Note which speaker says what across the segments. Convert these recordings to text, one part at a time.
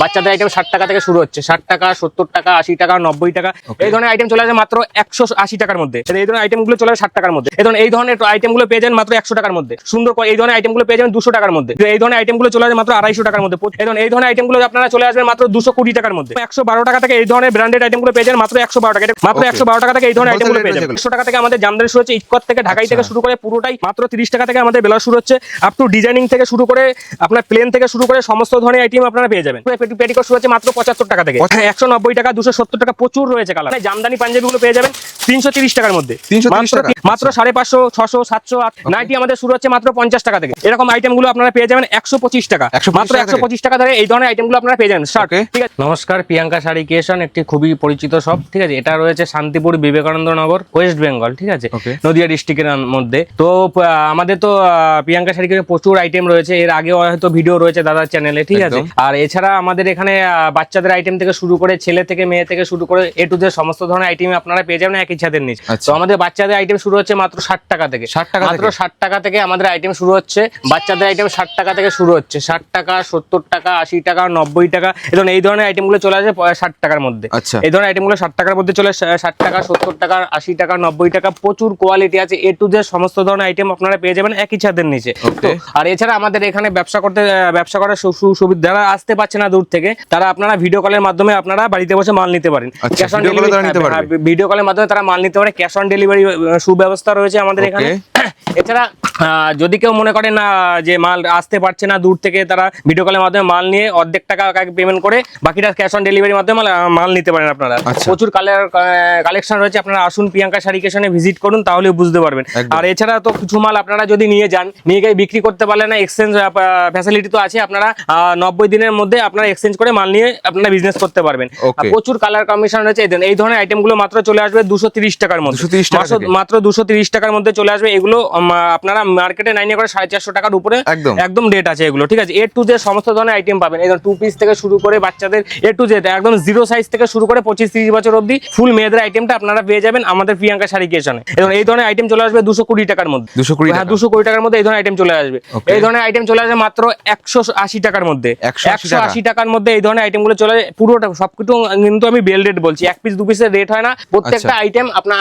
Speaker 1: বাচ্চাদের আইটেম ষাট টাকা থেকে শুরু হচ্ছে। ষাট টাকা সত্তর টাকা আশি টাকা নব্বই টাকা। এই ধরনের আইটেম চলে আসে মাত্র একশো আশি টাকার মধ্যে। এই ধরনের আইটেমগুলো চলে আসে ষাট টাকার মধ্যে। এই ধরনের এই ধরনের আইটেমগুলো পেয়ে যান মাত্র একশো টাকার মধ্যে। সুন্দর করে এই ধরনের আইটেমগুলো পেয়ে যাবেন দুশো টাকার মধ্যে। এই ধরনের আইটেমগুলো চলে আসে মাত্র আড়াইশো টাকার মধ্যে। এই ধরনের এই ধরনের আইটেমগুলো আপনারা চলে আসবেন মাত্র দুশো কুড়ি টাকার মধ্যে। একশো বারো টাকা থেকে এই ধরনের ব্র্যান্ডেড আইটেমগুলো পেয়ে যান মাত্র একশো বারো টাকা। মাত্র. একশো বারো টাকা থেকে এই ধরনের
Speaker 2: আইটেমগুলো
Speaker 1: পেয়ে যাবেন। একশো টাকা থেকে আমাদের জামদানি শুরু হচ্ছে ইটকট থেকে ঢাকাই থেকে
Speaker 2: আচ্ছা।
Speaker 1: শুরু করে পুরোটাই মাত্র তিরিশ টাকা থেকে আমাদের বেলা শুরু হচ্ছে। আপ টু ডিজাইনিং থেকে শুরু করে আপনার প্লেন থেকে শুরু করে সমস্ত ধরনের আইটেম আপনারা পেয়ে যাবেন। পেটিকোট শুরু হচ্ছে মাত্র পঁচাত্তর টাকা থেকে। একশো নব্বই টাকা দুশো সত্তর টাকা প্রচুর রয়েছে কালার জামদানি পাঞ্জাবিগুলো পেয়ে যাবেন। তিনশো তিরিশ টাকার মধ্যে। মাত্র সাড়ে পাঁচশো ছশো সাতশো নাইটি আমাদের শুরু হচ্ছে মাত্র পঞ্চাশ টাকা থেকে। এরকম আইটেমগুলো আপনারা পেয়ে যাবেন একশো পঁচিশ টাকা।
Speaker 2: 125
Speaker 1: মাত্র একশো পঁচিশ টাকা ধরে এই ধরনের আইটেমগুলো আপনারা পেয়ে যাবেন। শার্ট ঠিক আছে? নমস্কার প্রিয়াঙ্কা শাড়ি ক্রিয়েশন একটি খুবই পরিচিত শপ ঠিক আছে? এটা রয়েছে শান্তিপুর বিবেকানন্দ নগর ওয়েস্ট বেঙ্গল ঠিক আছে. নদিয়া ডিস্ট্রিক্টের মধ্যে। তো আমাদের তো প্রিয়াঙ্কা শাড়ি প্রচুর আইটেম রয়েছে। এর আগেও হয়তো ভিডিও রয়েছে দাদার চ্যানেলে ঠিক আছে? আর এছাড়া আমাদের এখানে বাচ্চাদের আইটেম থেকে শুরু করে ছেলে থেকে মেয়ে থেকে শুরু করে এ টু জেড সমস্ত ধরনের আইটেম আপনারা পেয়ে যাবেন। একই ছাদের নিচে
Speaker 2: আচ্ছা।
Speaker 1: তো আমাদের বাচ্চাদের আইটেম শুরু হচ্ছে মাত্র ষাট টাকা থেকে।
Speaker 2: 60 টাকা
Speaker 1: মাত্র ষাট টাকা থেকে আমাদের আইটেম শুরু হচ্ছে। বাচ্চাদের আইটেম ষাট টাকা থেকে শুরু হচ্ছে। ষাট টাকা সত্তর টাকা আশি টাকা নব্বই টাকা এবং এই ধরনের আইটেমগুলো চলে আসে ষাট টাকার মধ্যে।
Speaker 2: আচ্ছা।
Speaker 1: এই ধরনের আইটেমগুলো ষাট টাকার মধ্যে চলে ষাট টাকা সত্তর টাকা আশি টাকা নব্বই টাকা প্রচুর কোয়ালিটি আছে। এ টু জেড সমস্ত ধরনের আইটেম আপনারা পেয়ে যাবেন একই ছাদের নিচে। তো আর এছাড়া আমাদের এখানে ব্যবসা করতে ব্যবসা করার সুবিধা যারা আসতে পারছে না দূর থেকে তারা আপনারা ভিডিও কলের মাধ্যমে আপনারা বাড়িতে বসে মাল নিতে পারেন।
Speaker 2: আচ্ছা,
Speaker 1: ক্যাশ অন? ভিডিও কলের মাধ্যমে তারা মাল নিতে পারে। ক্যাশ অন ডেলিভারি সুব্যবস্থা রয়েছে আমাদের এখানে। এছাড়া যদি কেউ মনে করে না যে মাল আসতে পারছে না দূর থেকে তারা ভিডিও কলের মাধ্যমে মাল নিয়ে অর্ধেক টাকা পেমেন্ট করে বাকিটা ক্যাশ অন ডেলিভারির মাধ্যমে মাল- মাল নিতে পারেন আপনারা।
Speaker 2: আচ্ছা।
Speaker 1: প্রচুর কালার কালেকশন রয়েছে। আপনারা আসুন প্রিয়াঙ্কা শাড়ি স্টেশনে ভিজিট করুন তাহলে বুঝতে পারবেন। আর এছাড়া তো কিছু মাল আপনারা যদি নিয়ে যান নিয়ে গিয়ে বিক্রি করতে পারলে না এক্সচেঞ্জ ফ্যাসিলিটি তো আছে আপনারা নব্বই দিনের মধ্যে আপনারা এক্সচেঞ্জ করে মাল নিয়ে আপনারা বিজনেস করতে পারবেন। প্রচুর কালার কমিশন রয়েছে। এই ধরনের আইটেমগুলো মাত্র চলে আসবে দুশো তিরিশ টাকার মধ্যে। মাত্র- দুশো তিরিশ টাকার মধ্যে চলে আসবে। এগুলো আপনারা মার্কেটে নাইনে করে সাড়ে চারশো টাকার উপরে
Speaker 2: একদম।
Speaker 1: একদম রেট আছে এগুলো ঠিক আছে? এ টু জেড সমস্ত ধরনের আইটেম পাবেন। এই টু পিস থেকে শুরু করে বাচ্চাদের এ টু জেড একদম জিরো সাইজ থেকে শুরু করে পঁচিশ তিরিশ বছর অবধি ফুল মেয়েদের আইটেমটা আপনারা পেয়ে যাবেন আমাদের প্রিয়াঙ্কা শাড়ি কিচেনে এবং এই ধরনের আইটেম চলে আসবে দুশো কুড়ি টাকার মধ্যে।
Speaker 2: 220
Speaker 1: হ্যাঁ দুশো কুড়ি টাকার মধ্যে এই ধরনের আইটেম চলে আসবে। এই ধরনের আইটেম চলে আসবে মাত্র একশো আশি টাকার মধ্যে। একশো আশি টাকার মধ্যে এই ধরনের আইটেমগুলো চলে আসবে। পুরোটা সবকিছু কিন্তু আমি বেল রেট বলছি। এক পিস দু পিসের রেট হয় না। প্রত্যেকটা
Speaker 2: আচ্ছা।
Speaker 1: আইটেম আপনার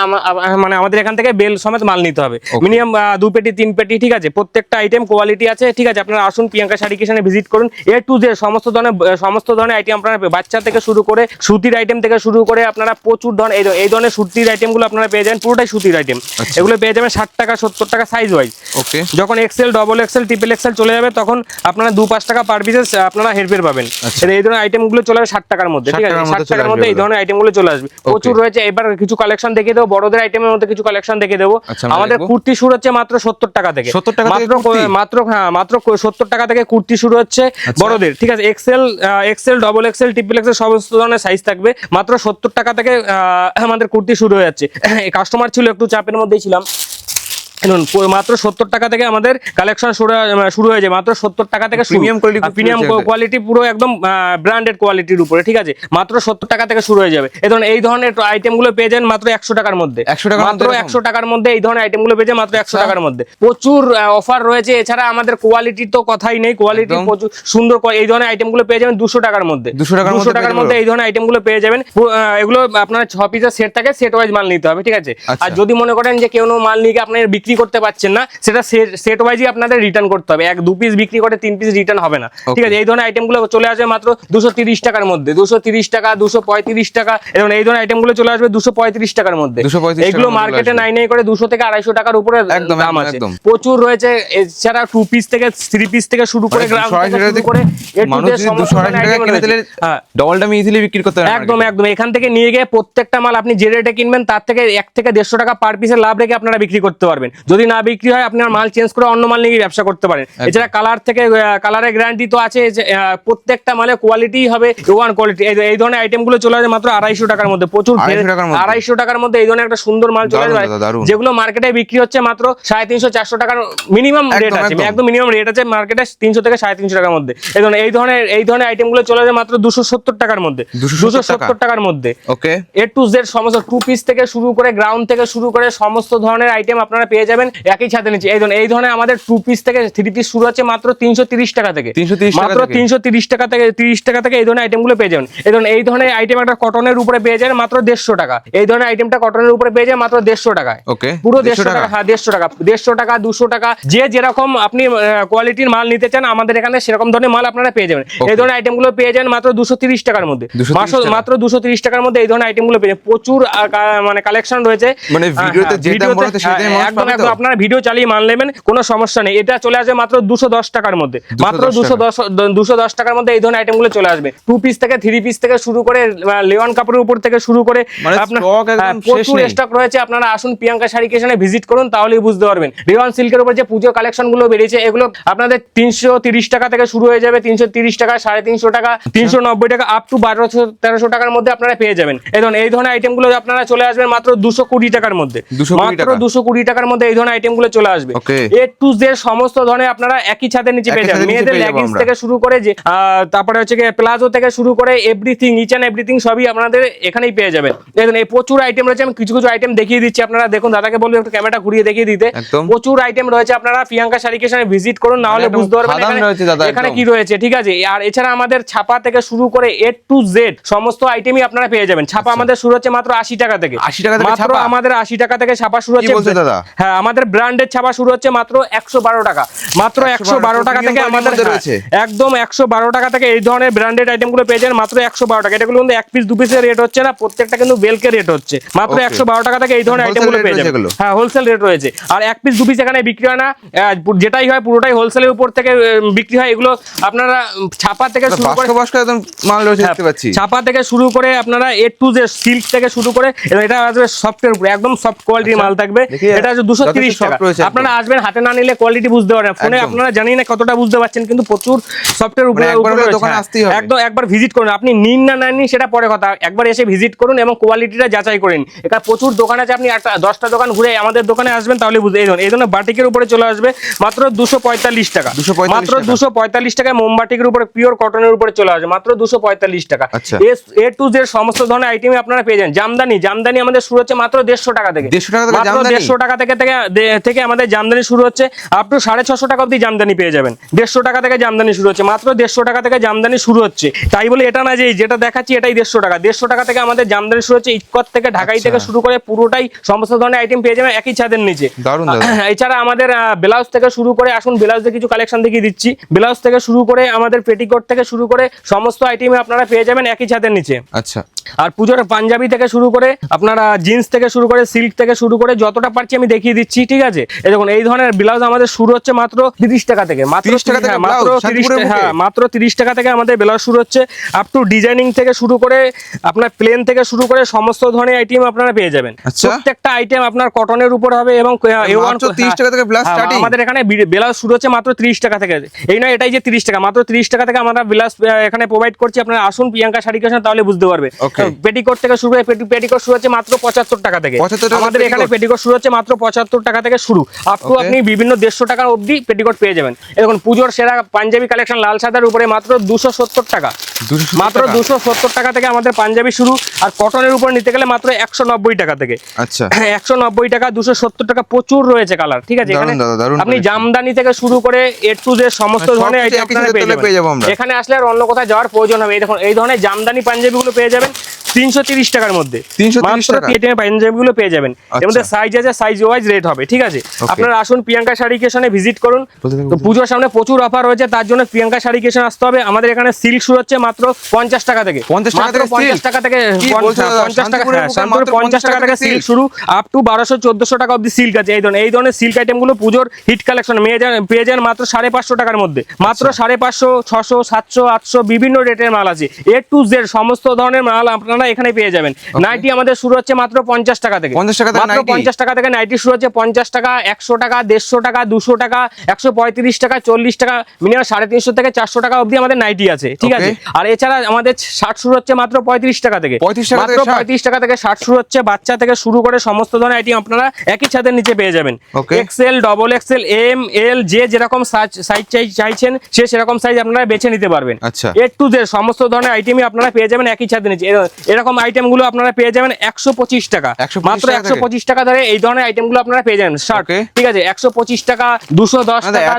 Speaker 1: মানে আমাদের এখান থেকে বেল সমেত মাল নিতে হবে। মিনিমাম দু পেটি তিন পেটি ঠিক আছে? প্রত্যেকটা আইটেম কোয়ালিটি আছে ঠিক আছে? আপনারা আসুন প্রিয়াঙ্কা শাড়ি কিচেনে ভিজিট করুন। এ টু জে সমস্ত ধরনের সমস্ত ধরনের আইটেম আপনারা বাচ্চা থেকে শুরু করে সুতির আইটেম থেকে শুরু করে আপনারা প্রচুর ধরনের এই ধরনের সুতির আইটেমগুলো আপনারা পেয়ে যাবেন পুরোটাই সুতির আইটেম
Speaker 2: আচ্ছা।
Speaker 1: এগুলো পেয়ে যাবেন ষাট টাকা সত্তর টাকা সাইজ ওয়াইজ
Speaker 2: ওকে
Speaker 1: যখন XL double XL triple XL চলে যাবে তখন আপনারা দু পাঁচ টাকা পার পিসে আপনারা হেরফের পাবেন।
Speaker 2: আচ্ছা।
Speaker 1: এই ধরনের আইটেমগুলো চলে আসবে ষাট টাকার মধ্যে ঠিক আছে? ষাট টাকার মধ্যে এই ধরনের আইটেমগুলো চলে আসবে। প্রচুর রয়েছে এবার কিছু কালেকশন দেখিয়ে দেবো বড়দের আইটেমের মধ্যে কিছু কালেকশন দেখিয়ে দেবো।
Speaker 2: আচ্ছা,
Speaker 1: আমাদের কুর্তি শুরু হচ্ছে মাত্র সত্তর টাকা থেকে
Speaker 2: 70 টাকা থেকে।
Speaker 1: মাত্র
Speaker 2: টাকা
Speaker 1: মাত্র হ্যাঁ মাত্র সত্তর টাকা থেকে কুর্তি শুরু হচ্ছে।
Speaker 2: আচ্ছা।
Speaker 1: বড়দের ঠিক আছে XL XL double XL triple XL সমস্ত ধরনের সাইজ থাকবে। মাত্র সত্তর টাকা থেকে আহ, আমাদের কুর্তি শুরু হয়ে যাচ্ছে। কাস্টমার ছিল একটু চাপের মধ্যেই ছিলাম। মাত্র সত্তর টাকা থেকে আমাদের কালেকশন শুরু হয়ে- শুরু হয়েছে মাত্র সত্তর টাকা থেকে প্রিমিয়াম
Speaker 2: রয়েছে এতে।
Speaker 1: কোয়ালিটি পুরো একদম ব্র্যান্ডেড কোয়ালিটির উপরে ঠিক আছে? মাত্র সত্তর টাকা থেকে শুরু হয়ে যাবে। এই ধরনের এই ধরনের আইটেমগুলো পেয়ে যান মাত্র একশো টাকার মধ্যে।
Speaker 2: 100 টাকার
Speaker 1: মাত্র একশো টাকার মধ্যে এই ধরনের আইটেমগুলো পেয়ে যান মাত্র একশো
Speaker 2: আচ্ছা।
Speaker 1: টাকার মধ্যে। প্রচুর অফার রয়েছে। এছাড়া আমাদের কোয়ালিটি তো কথাই নেই। কোয়ালিটি প্রচুর সুন্দর এই ধরনের আইটেমগুলো পেয়ে যাবেন দুশো টাকার মধ্যে।
Speaker 2: 200 টাকার
Speaker 1: দুশো টাকার মধ্যে এই ধরনের আইটেমগুলো পেয়ে যাবেন। এগুলো আপনার ছ পিসের সেট থাকে সেট ওয়াইজ মাল নিতে হবে ঠিক আছে?
Speaker 2: আচ্ছা।
Speaker 1: আর যদি মনে করেন যে কেউ মাল নিয়ে আপনার বিক্রি করতে পারছেন না সেটা সেট ওয়াইজই আপনাদের রিটার্ন করতে হবে। এক দু পিস বিক্রি করে তিন পিস রিটার্ন হবে না। ঠিক আছে এই ধরনের আইটেমগুলো চলে আসবে মাত্র দুশো তিরিশ টাকার মধ্যে। দুশো তিরিশ টাকা দুশো পঁয়ত্রিশ টাকা এবং এই ধরনের আইটেমগুলো চলে আসবে দুশো পঁয়ত্রিশ টাকার মধ্যে।
Speaker 2: 235
Speaker 1: এগুলো মার্কেটে নাই নাই করে দুশো থেকে আড়াইশো টাকার উপরে দাম আছে। প্রচুর রয়েছে এছাড়া টু পিস থেকে থ্রি পিস থেকে শুরু করে
Speaker 2: মানে
Speaker 1: গ্রাম
Speaker 2: 200
Speaker 1: থেকে
Speaker 2: টাকা
Speaker 1: শুরু করে হ্যাঁ।
Speaker 2: ডবল দামে ইজিলি বিক্রি করতে
Speaker 1: একদম একদম। এখান থেকে নিয়ে গিয়ে প্রত্যেকটা মাল আপনি যে রেটে কিনবেন তার থেকে এক থেকে দেড়শো টাকা পার পিসের লাভ রেখে আপনারা বিক্রি করতে পারবেন। যদি না বিক্রি হয় আপনার মাল চেঞ্জ করে অন্য মাল নিয়ে ব্যবসা করতে পারেন। এছাড়া কালার থেকে কালারের গ্যারান্টি তো আছে প্রত্যেকটা মালে কোয়ালিটি হবে ওয়ান কোয়ালিটি এই ধরনের আইটেমগুলো চলে আসে মাত্র আড়াইশো টাকার মধ্যে প্রচুর
Speaker 2: 250 টাকার মধ্যে?
Speaker 1: আড়াইশো টাকার মধ্যে এই ধরনের একটা সুন্দর মাল চলে আসবে যেগুলো মার্কেটে বিক্রি হচ্ছে মাত্র সাড়ে তিনশো চারশো টাকার মিনিমাম রেট আছে।
Speaker 2: একদম।
Speaker 1: মিনিমাম রেট আছে মার্কেটে তিনশো থেকে সাড়ে তিনশো টাকার মধ্যে। এই ধরনের এই ধরনের এই ধরনের আইটেমগুলো চলে আসে মাত্র দুশো সত্তর টাকার মধ্যে। দুশো সত্তর টাকার মধ্যে।
Speaker 2: ওকে
Speaker 1: এ টু জেড সমস্ত টু পিস থেকে শুরু করে গ্রাউন্ড থেকে শুরু করে সমস্ত ধরনের আইটেম আপনারা পেয়ে যাবেন একই ছাদের নিচে। এই ধরনের এই ধরনের আমাদের টু পিস থেকে থ্রি পিস শুরু হচ্ছে মাত্র তিনশো টাকা থেকে। মাত্র তিনশো টাকা থেকে তিরিশ টাকা থেকে এই ধরনের আইটেমগুলো পেয়ে যাবেন। এই ধরনের এই ধরনের আইটেম একটা কটনের উপরে পেয়ে যাবেন মাত্র দেড়শো টাকা। এই ধরনের আইটেমটা কটনের উপরে পেয়ে যাবেন মাত্র দেড়শো টাকায়।
Speaker 2: ওকে
Speaker 1: পুরো দেড়শো টাকা? হ্যাঁ দেড়শো টাকা দেড়শো টাকা দুশো টাকা যে যেরকম আপনি কোয়ালিটির মাল নিতে চান আমাদের এখানে সেরকম ধরনের মাল আপনারা পেয়ে যাবেন। এই ধরনের আইটেমগুলো পেয়ে যান মাত্র দুশো তিরিশ টাকার মধ্যে। মাত্র- দুশো তিরিশ টাকার মধ্যে এই ধরনের আইটেমগুলো পেয়ে যাবেন। প্রচুর মানে কালেকশন রয়েছে।
Speaker 2: মানে ভিডিওতে
Speaker 1: হ্যাঁ,
Speaker 2: যেটা
Speaker 1: হ্যাঁ, একদম
Speaker 2: পাবে
Speaker 1: আপনারা ভিডিও চালিয়ে মাল নেবেন কোনো সমস্যা নেই। এটা চলে আসবে মাত্র দুশো দশ টাকার মধ্যে। মাত্র দুশো দশ দুশো দশ টাকার মধ্যে এই ধরনের আইটেমগুলো চলে আসবে। টু পিস থেকে থ্রি পিস থেকে শুরু করে লেওয়ান কাপড়ের উপর থেকে শুরু করে
Speaker 2: মানে
Speaker 1: আপনার হ্যাঁ, প্রচুর স্টক রয়েছে। আপনারা আসুন প্রিয়াঙ্কা শাড়ি কেশনে ভিজিট করুন তাহলেই বুঝতে পারবেন। রিওয়ান সিল্কের উপর যে পুজো কালেকশনগুলো বেরিয়েছে এগুলো আপনাদের তিনশো তিরিশ টাকা থেকে শুরু হয়ে যাবে। তিনশো তিরিশ টাকা সাড়ে তিনশো টাকা তিনশো নব্বই টাকা আপ টু বারোশো তেরোশো টাকার মধ্যে আপনারা পেয়ে যাবেন। এই ধরনের এই ধরনের আইটেমগুলো আপনারা চলে আসবেন মাত্র দুশো কুড়ি টাকার মধ্যে।
Speaker 2: 220
Speaker 1: মাত্র দুশো কুড়ি টাকার মধ্যে এই ধরনের আইটেমগুলো চলে আসবে। এ টু জেড সমস্ত ধরনের আপনারা একই ছাদের নিচে পেয়ে যাবেন। মেয়েদের লেগিংস থেকে শুরু করে যে তারপরে হচ্ছে প্লাজো থেকে শুরু করে এভরিথিং ইচ অ্যান্ড এভরিথিং সবই আপনাদের এখানেই পেয়ে যাবেন। দেখুন এই প্রচুর আইটেম রয়েছে। আমি কিছু কিছু আইটেম দেখিয়ে দিচ্ছি আপনারা। দেখুন দাদাকে বলব একটু ক্যামেরাটা ঘুরিয়ে দেখিয়ে দিতে। প্রচুর আইটেম রয়েছে আপনারা। প্রিয়াঙ্কা শাড়িকেশনে ভিজিট করুন না হলে বুঝতে পারবেন এখানে- কি রয়েছে ঠিক আছে? আর এছাড়া আমাদের ছাপা থেকে শুরু করে এ টু জেড সমস্ত আইটেমই আপনারা পেয়ে যাবেন। ছাপা আমাদের শুরু হচ্ছে মাত্র আশি টাকা থেকে।
Speaker 2: 80 টাকা থেকে
Speaker 1: মাত্র? আমাদের আশি টাকা থেকে ছাপা শুরু হচ্ছে? হ্যাঁ আমাদের ব্র্যান্ডের ছাপা শুরু হচ্ছে মাত্র একশো বারো টাকা। মাত্র একশো বারো টাকা থেকে আমাদের হ্যাঁ। একদম একশো বারো টাকা থেকে এই ধরনের ব্র্যান্ডেড আইটেমগুলো পেয়ে যান মাত্র একশো বারো টাকা। এটাগুলো কিন্তু এক পিস দু পিসের রেট হচ্ছে না প্রত্যেকটা কিন্তু বেলকে রেট হচ্ছে। মাত্র একশো বারো টাকা থেকে এই ধরনের
Speaker 2: আইটেমগুলো
Speaker 1: পেয়ে যাবেন। হ্যাঁ হোলসেল রেট রয়েছে। আর এক পিস দু পিস এখানে বিক্রি হয় না যেটাই হয় পুরোটাই হোলসেলের উপর থেকে বিক্রি হয়। এগুলো আপনারা ছাপা থেকে শুরু করে
Speaker 2: মাল
Speaker 1: হ্যাঁ,
Speaker 2: দেখতে পাচ্ছি।
Speaker 1: ছাপা থেকে শুরু করে আপনারা এ টু যে সিল্ক থেকে শুরু করে এটা আসবে সফটের উপরে একদম সফট কোয়ালিটির মাল থাকবে। এটা হচ্ছে দুশো তিরিশ টাকা আপনারা আসবেন হাতে না নিলে কোয়ালিটি বুঝতে পারেন ফোনে আপনারা জানি না কতটা বুঝতে পারছেন কিন্তু প্রচুর সফটের উপরে
Speaker 2: মানে একবার দোকানে
Speaker 1: হ্যাঁ। একদম একবার ভিজিট করুন। আপনি নিন না সেটা পরে কথা। একবার এসে ভিজিট করুন এবং কোয়ালিটিটা যাচাই করেন এটা প্রচুর দোকান আছে আপনি একটা দশটা দোকান ঘুরে আমাদের দোকানে আসবেন তাহলে বুঝতে এই এই ধরনের বাটিকের উপরে চলে আসবে মাত্র দুশো পঁয়তাল্লিশ টাকা। মাত্র দুশো পঁয়তাল্লিশ টাকায় মোমবাটিকের উপরে পিওর কটনের উপরে চলে আসবে। মাত্র দুশো পঁয়তাল্লিশ টাকা।
Speaker 2: আচ্ছা।
Speaker 1: এ টু জেড সমস্ত ধরনের আইটেম আপনারা পেয়ে যান। জামদানি জামদানি আমাদের শুরু হচ্ছে মাত্র দেড়শো টাকা থেকে।
Speaker 2: 150 টাকা থেকে
Speaker 1: দেড়শো টাকা থেকে থেকে থেকে আমাদের জামদানি শুরু হচ্ছে আপ টু সাড়ে ছশো টাকা অব্দি জামদানি পেয়ে যাবেন। দেড়শো টাকা থেকে জামদানি শুরু হচ্ছে মাত্র দেড়শো টাকা থেকে জামদানি শুরু হচ্ছে। তাই বলে এটা না যে যেটা দেখাচ্ছি এটাই দেড়শো টাকা। দেড়শো টাকা থেকে আমাদের জামদানি শুরু হচ্ছে ইটকট থেকে ঢাকাই
Speaker 2: আচ্ছা।
Speaker 1: থেকে শুরু করে পুরোটাই সমস্ত ধরনের আইটেম পেয়ে যাবেন একই ছাদের নিচে।
Speaker 2: দারুণ
Speaker 1: এছাড়া আমাদের ব্লাউজ থেকে শুরু করে আসুন ব্লাউজের কিছু কালেকশন দেখিয়ে দিচ্ছি। ব্লাউজ থেকে শুরু করে আমাদের পেটিকোট থেকে শুরু করে সমস্ত আইটেম আপনারা পেয়ে যাবেন একই ছাদের নিচে।
Speaker 2: আচ্ছা।
Speaker 1: আর পুজোর পাঞ্জাবি থেকে শুরু করে আপনারা জিন্স থেকে শুরু করে সিল্ক থেকে শুরু করে যতটা পারছি আমি দেখিয়ে দিচ্ছি ঠিক আছে এই দেখুন এই ধরনের ব্লাউজ আমাদের শুরু হচ্ছে মাত্র তিরিশ টাকা থেকে মাত্র
Speaker 2: 30 টাকা
Speaker 1: হ্যাঁ, মাত্র তিরিশ হ্যাঁ মাত্র তিরিশ টাকা থেকে আমাদের ব্লাউজ শুরু হচ্ছে আপ টু ডিজাইনিং থেকে শুরু করে আপনার প্লেন থেকে শুরু করে সমস্ত ধরনের আইটেম আপনারা পেয়ে যাবেন
Speaker 2: আচ্ছা।
Speaker 1: প্রত্যেকটা আইটেম আপনার কটনের উপর হবে এবং আহ, A1
Speaker 2: মাত্র 30 টাকা থেকে blouse
Speaker 1: হ্যাঁ? আমাদের এখানে ব্লাউজ শুরু হচ্ছে মাত্র তিরিশ টাকা থেকে এই নয় এটাই যে তিরিশ টাকা মাত্র তিরিশ টাকা থেকে আমরা ব্লাউজ এখানে প্রোভাইড করছি আপনারা আসুন প্রিয়াঙ্কা শাড়ি তাহলে বুঝতে পারবে. পেটিকোট থেকে শুরু করে পেটিকোট শুরু হচ্ছে মাত্র পঁচাত্তর টাকা থেকে। আমাদের এখানে পেটিকোট শুরু হচ্ছে মাত্র পঁচাত্তর টাকা থেকে শুরু। আপ টু আপনি বিভিন্ন দেড়শো টাকা অবধি পেটিকোট পেয়ে যাবেন। এখন পুজোর সেরা পাঞ্জাবি কালেকশন লাল সাদার উপরে মাত্র দুশো সত্তর টাকা। মাত্র দুশো সত্তর টাকা থেকে আমাদের পাঞ্জাবি শুরু। আর কটনের উপর নিতে গেলে মাত্র একশো নব্বই টাকা থেকে।
Speaker 2: আচ্ছা।
Speaker 1: একশো নব্বই টাকা দুশো সত্তর টাকা প্রচুর রয়েছে কালার ঠিক আছে? এখানে আপনি জামদানি থেকে শুরু করে এ টু যে সমস্ত ধরনের আইটেম আপনারা পেয়ে। যাবেন। এখানে আসলে আর অন্য কোথাও যাওয়ার প্রয়োজন হবে এই দেখুন এই ধরনের জামদানি পাঞ্জাবিগুলো পেয়ে যাবেন। তিনশো তিরিশ টাকার মধ্যে।
Speaker 2: 330
Speaker 1: মাত্র
Speaker 2: টাকা?
Speaker 1: পেটিএম পাঞ্জাবিগুলো পেয়ে যাবেন। এর
Speaker 2: আচ্ছা।
Speaker 1: মধ্যে সাইজ আছে সাইজ ওয়াইজ রেট হবে ঠিক আছে? আপনারা আসুন প্রিয়াঙ্কা শাড়ি কেশনে ভিজিট করুন। তো পুজোর সামনে প্রচুর অফার রয়েছে তার জন্য প্রিয়াঙ্কা শাড়ি কেশন আসতে হবে। আমাদের এখানে সিল্ক শুরু হচ্ছে মাত্র পঞ্চাশ টাকা থেকে।
Speaker 2: 50 টাকা থেকে
Speaker 1: পঞ্চাশ
Speaker 2: silk?
Speaker 1: টাকা থেকে
Speaker 2: কি
Speaker 1: পঞ্চাশ-
Speaker 2: বলছো দাদা?
Speaker 1: পঞ্চাশ টাকা
Speaker 2: শান্তিপুরের মাত্র
Speaker 1: পঞ্চাশ টাকা থেকে সিল্ক শুরু আপ টু বারোশো চোদ্দশো টাকা অব্দি সিল্ক আছে। এই ধরনের এই ধরনের সিল্ক আইটেমগুলো পুজোর হিট কালেকশন মেয়ে যান পেয়ে যান মাত্র সাড়ে পাঁচশো টাকার মধ্যে। মাত্র
Speaker 2: আচ্ছা।
Speaker 1: সাড়ে পাঁচশো ছশো সাতশো আটশো বিভিন্ন রেটের মাল আছে। এ টু জেড সমস্ত ধরনের মাল আপনারা এখানে পেয়ে যাবেন। নাইটি আমাদের শুরু হচ্ছে মাত্র পঞ্চাশ টাকা থেকে।
Speaker 2: 50 টাকা
Speaker 1: মাত্র পঞ্চাশ টাকা থেকে নাইটি শুরু হচ্ছে পঞ্চাশ টাকা একশো টাকা দেড়শো টাকা দুশো টাকা একশো পঁয়ত্রিশ টাকা চল্লিশ টাকা মিনিমাম সাড়ে তিনশো থেকে চারশো টাকা অবধি আমাদের নাইটি আছে ঠিক আছে? আর এছাড়া আমাদের শার্ট শুরু হচ্ছে মাত্র পঁয়ত্রিশ টাকা থেকে।
Speaker 2: 35
Speaker 1: মাত্র পঁয়ত্রিশ টাকা থেকে শার্ট শুরু হচ্ছে বাচ্চা থেকে শুরু করে সমস্ত ধরনের আইটেম আপনারা একই ছাদের নিচে পেয়ে যাবেন। XL double XL M L যে যেরকম সাইজ চাইছেন সে সেরকম সাইজ আপনারা বেছে নিতে পারবেন।
Speaker 2: আচ্ছা।
Speaker 1: এ টু জেড সমস্ত ধরনের আইটেমই আপনারা পেয়ে যাবেন একই ছাদের নিচে। এরকম আইটেমগুলো আপনারা পেয়ে যাবেন একশো পঁচিশ টাকা।
Speaker 2: 125
Speaker 1: মাত্র একশো পঁচিশ টাকা ধরে এই ধরনের আইটেমগুলো আপনারা পেয়ে যাবেন। শার্ট ঠিক আছে? একশো পঁচিশ টাকা দুশো দশ টাকা।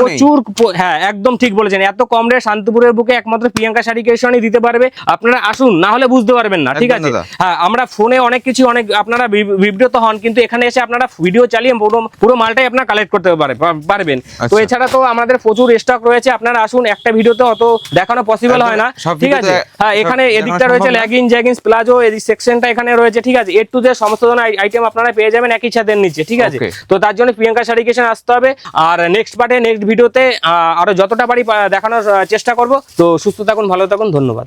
Speaker 1: প্রচুর হ্যাঁ একদম ঠিক বলেছেন। এত কম রেট শান্তিপুরের বুকে একমাত্র প্রিয়াঙ্কা শাড়ি দিতে পারবে? আপনারা আসুন না হলে বুঝতে পারবেন না ঠিক আছে? হ্যাঁ আমরা ফোনে অনেক কিছু অনেক আপনারা বিব্রত হন কিন্তু এখানে এসে আপনারা ভিডিও চালিয়ে পুরো পুরো মালটাই আপনারা কালেক্ট করতে পারে- পারবেন। তো
Speaker 2: আচ্ছা।
Speaker 1: এছাড়া তো আমাদের প্রচুর স্টক রয়েছে আপনারা আসুন একটা ভিডিওতে অত দেখানো পসিবল হয় না ঠিক আছে? হ্যাঁ এখানে এদিকটা রয়েছে লেগিংস জ্যাগিংস প্লাজো এই সেকশনটা এখানে রয়েছে ঠিক আছে? এ টু জেড সমস্ত ধরনের আইটেম আপনারা পেয়ে যাবেন একই ছাদের নিচে ঠিক আছে? তো তার জন্য প্রিয়াঙ্কা শাড়ি কেশন আসতে হবে। আর নেক্সট পার্টে নেক্সট ভিডিওতে আরও যতটা পারি দেখানোর চেষ্টা করব। তো সুস্থ থাকুন ভালো থাকুন ধন্যবাদ।